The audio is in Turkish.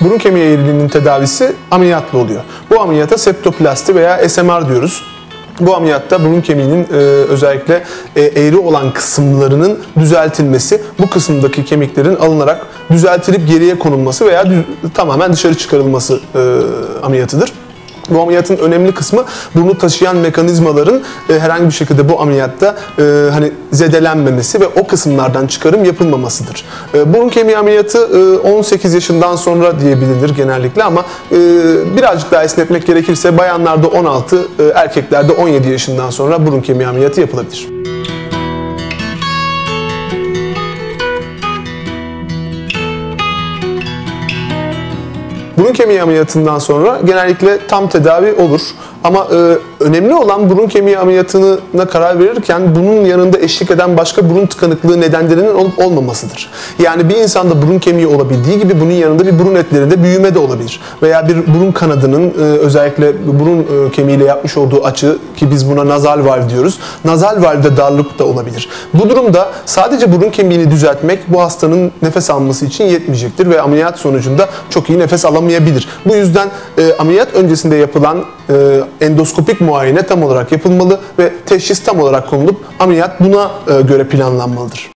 burun kemiği eğriliğinin tedavisi ameliyatla oluyor. Bu ameliyata septoplasti veya SMR diyoruz. Bu ameliyatta burun kemiğinin e, özellikle e, eğri olan kısımlarının düzeltilmesi, bu kısımdaki kemiklerin alınarak düzeltilip geriye konulması veya dü- tamamen dışarı çıkarılması e, ameliyatıdır. Bu ameliyatın önemli kısmı burnu taşıyan mekanizmaların e, herhangi bir şekilde bu ameliyatta e, hani zedelenmemesi ve o kısımlardan çıkarım yapılmamasıdır. E, burun kemiği ameliyatı e, 18 yaşından sonra diyebilir genellikle ama e, birazcık daha esnetmek gerekirse bayanlarda 16, e, erkeklerde 17 yaşından sonra burun kemiği ameliyatı yapılabilir. Burun kemiği ameliyatından sonra genellikle tam tedavi olur. Ama e, önemli olan burun kemiği ameliyatına karar verirken bunun yanında eşlik eden başka burun tıkanıklığı nedenlerinin olup olmamasıdır. Yani bir insanda burun kemiği olabildiği gibi bunun yanında bir burun etlerinde büyüme de olabilir. Veya bir burun kanadının e, özellikle burun e, kemiğiyle yapmış olduğu açı ki biz buna nazal valv diyoruz. Nazal valvde darlık da olabilir. Bu durumda sadece burun kemiğini düzeltmek bu hastanın nefes alması için yetmeyecektir ve ameliyat sonucunda çok iyi nefes alamayabilir. Bu yüzden e, ameliyat öncesinde yapılan e, endoskopik muayene tam olarak yapılmalı ve teşhis tam olarak konulup ameliyat buna e, göre planlanmalıdır.